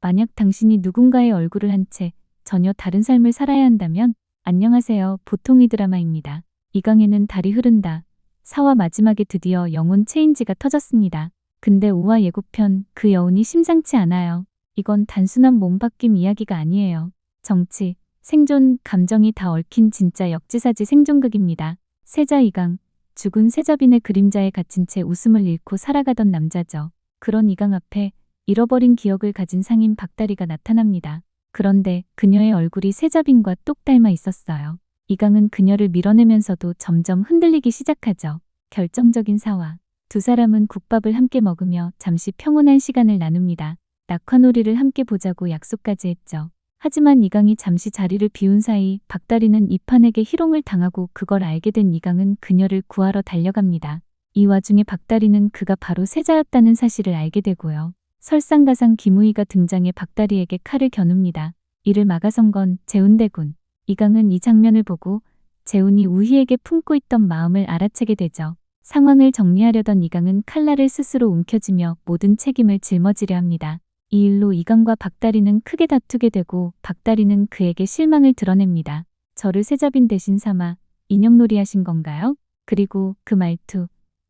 만약 당신이 누군가의 얼굴을 한 채 전혀 다른 삶을 살아야 한다면 안녕하세요. 보통이 드라마입니다. 이강에는 달이 흐른다. 사화 마지막에 드디어 영혼 체인지가 터졌습니다. 근데 5화 예고편 그 여운이 심상치 않아요. 이건 단순한 몸바뀜 이야기가 아니에요. 정치, 생존, 감정이 다 얽힌 진짜 역지사지 생존극입니다. 세자 이강, 죽은 세자빈의 그림자에 갇힌 채 웃음을 잃고 살아가던 남자죠. 그런 이강 앞에 잃어버린 기억을 가진 상인 박다리가 나타납니다. 그런데 그녀의 얼굴이 세자빈과 똑 닮아 있었어요. 이강은 그녀를 밀어내면서도 점점 흔들리기 시작하죠. 결정적인 사화. 두 사람은 국밥을 함께 먹으며 잠시 평온한 시간을 나눕니다. 낙화놀이를 함께 보자고 약속까지 했죠. 하지만 이강이 잠시 자리를 비운 사이 박다리는 이판에게 희롱을 당하고 그걸 알게 된 이강은 그녀를 구하러 달려갑니다. 이 와중에 박다리는 그가 바로 세자였다는 사실을 알게 되고요. 설상가상 김우희가 등장해 박다리에게 칼을 겨눕니다. 이를 막아선 건 재운대군. 이강은 이 장면을 보고 재운이 우희에게 품고 있던 마음을 알아채게 되죠. 상황을 정리하려던 이강은 칼날을 스스로 움켜쥐며 모든 책임을 짊어지려 합니다. 이 일로 이강과 박다리는 크게 다투게 되고 박다리는 그에게 실망을 드러냅니다. 저를 세자빈 대신 삼아 인형놀이 하신 건가요? 그리고 그 말투,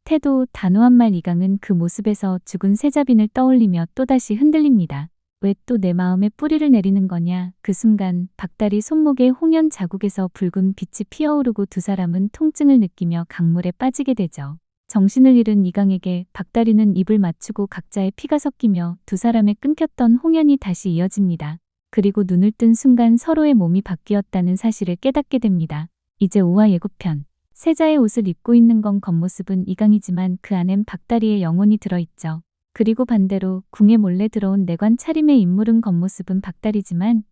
태도, 단호한 말 이강은 그 모습에서 죽은 세자빈을 떠올리며 또다시 흔들립니다. 왜 또 내 마음에 뿌리를 내리는 거냐? 그 순간 박다리 손목에 홍연 자국에서 붉은 빛이 피어오르고 두 사람은 통증을 느끼며 강물에 빠지게 되죠. 정신을 잃은 이강에게 박다리는 입을 맞추고 각자의 피가 섞이며 두 사람의 끊겼던 홍연이 다시 이어집니다. 그리고 눈을 뜬 순간 서로의 몸이 바뀌었다는 사실을 깨닫게 됩니다. 이제 5화 예고편. 세자의 옷을 입고 있는 건 겉모습은 이강이지만 그 안엔 박다리의 영혼이 들어있죠. 그리고 반대로 궁에 몰래 들어온 내관 차림의 인물은 겉모습은 박다리지만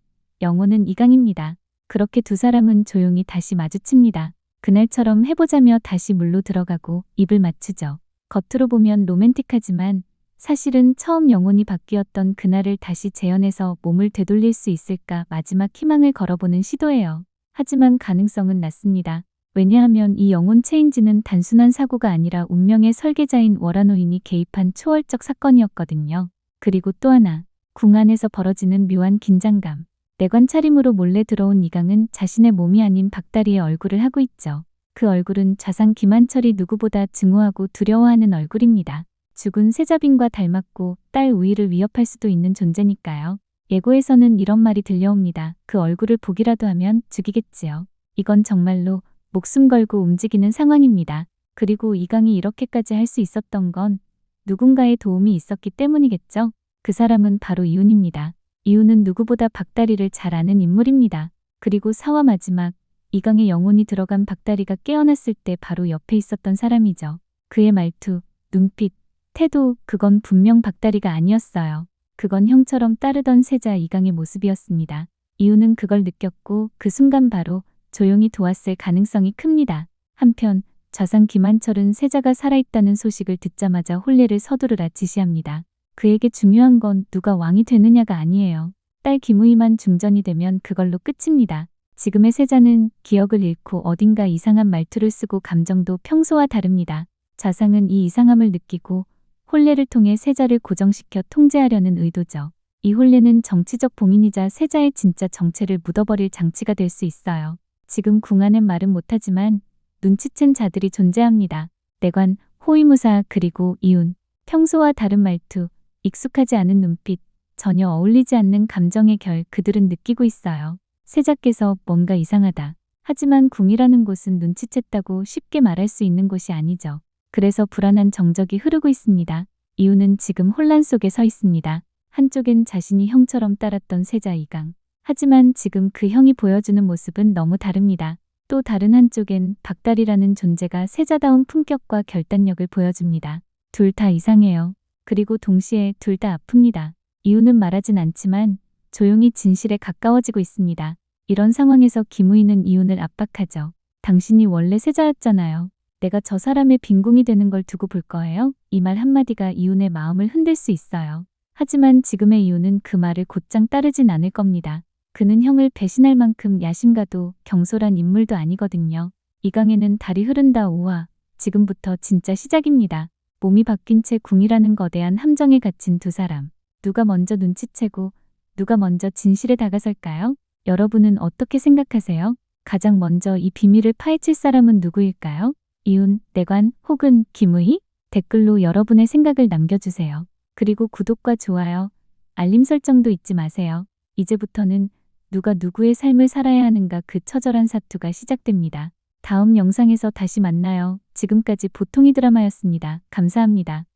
영혼은 이강입니다. 그렇게 두 사람은 조용히 다시 마주칩니다. 그날처럼 해보자며 다시 물로 들어가고 입을 맞추죠. 겉으로 보면 로맨틱하지만 사실은 처음 영혼이 바뀌었던 그날을 다시 재현해서 몸을 되돌릴 수 있을까 마지막 희망을 걸어보는 시도예요. 하지만 가능성은 낮습니다. 왜냐하면 이 영혼 체인지는 단순한 사고가 아니라 운명의 설계자인 워라노인이 개입한 초월적 사건이었거든요. 그리고 또 하나, 궁 안에서 벌어지는 묘한 긴장감. 내관 차림으로 몰래 들어온 이강은 자신의 몸이 아닌 박다리의 얼굴을 하고 있죠. 그 얼굴은 좌상 김한철이 누구보다 증오하고 두려워하는 얼굴입니다. 죽은 세자빈과 닮았고 딸 우희를 위협할 수도 있는 존재니까요. 예고에서는 이런 말이 들려옵니다. 그 얼굴을 보기라도 하면 죽이겠지요. 이건 정말로 목숨 걸고 움직이는 상황입니다. 그리고 이강이 이렇게까지 할 수 있었던 건 누군가의 도움이 있었기 때문이겠죠. 그 사람은 바로 이훈입니다. 이훈은 누구보다 박다리를 잘 아는 인물입니다. 그리고 사화 마지막 이강의 영혼이 들어간 박다리가 깨어났을 때 바로 옆에 있었던 사람이죠. 그의 말투, 눈빛, 태도 그건 분명 박다리가 아니었어요. 그건 형처럼 따르던 세자 이강의 모습이었습니다. 이훈은 그걸 느꼈고 그 순간 바로 조용히 도왔을 가능성이 큽니다. 한편 좌상 김한철은 세자가 살아있다는 소식을 듣자마자 혼례를 서두르라 지시합니다. 그에게 중요한 건 누가 왕이 되느냐가 아니에요. 딸 김우희만 중전이 되면 그걸로 끝입니다. 지금의 세자는 기억을 잃고 어딘가 이상한 말투를 쓰고 감정도 평소와 다릅니다. 좌상은 이 이상함을 느끼고 혼례를 통해 세자를 고정시켜 통제하려는 의도죠. 이 혼례는 정치적 봉인이자 세자의 진짜 정체를 묻어버릴 장치가 될 수 있어요. 지금 궁안엔 말은 못하지만 눈치챈 자들이 존재합니다. 내관, 호위무사 그리고 이윤, 평소와 다른 말투, 익숙하지 않은 눈빛, 전혀 어울리지 않는 감정의 결 그들은 느끼고 있어요. 세자께서 뭔가 이상하다. 하지만 궁이라는 곳은 눈치챘다고 쉽게 말할 수 있는 곳이 아니죠. 그래서 불안한 정적이 흐르고 있습니다. 이유는 지금 혼란 속에 서 있습니다. 한쪽엔 자신이 형처럼 따랐던 세자 이강. 하지만 지금 그 형이 보여주는 모습은 너무 다릅니다. 또 다른 한쪽엔 박달이라는 존재가 세자다운 품격과 결단력을 보여줍니다. 둘 다 이상해요. 그리고 동시에 둘 다 아픕니다. 이유는 말하진 않지만 조용히 진실에 가까워지고 있습니다. 이런 상황에서 김우희는 이윤을 압박하죠. 당신이 원래 세자였잖아요. 내가 저 사람의 빈궁이 되는 걸 두고 볼 거예요? 이 말 한마디가 이윤의 마음을 흔들 수 있어요. 하지만 지금의 이윤은 그 말을 곧장 따르진 않을 겁니다. 그는 형을 배신할 만큼 야심가도 경솔한 인물도 아니거든요. 이강에는 달이 흐른다 우와. 지금부터 진짜 시작입니다. 몸이 바뀐 채 궁이라는 거대한 함정에 갇힌 두 사람. 누가 먼저 눈치채고 누가 먼저 진실에 다가설까요? 여러분은 어떻게 생각하세요? 가장 먼저 이 비밀을 파헤칠 사람은 누구일까요? 이운, 내관, 혹은 김우희? 댓글로 여러분의 생각을 남겨주세요. 그리고 구독과 좋아요, 알림 설정도 잊지 마세요. 이제부터는 누가 누구의 삶을 살아야 하는가 그 처절한 사투가 시작됩니다. 다음 영상에서 다시 만나요. 지금까지 보통이 드라마였습니다. 감사합니다.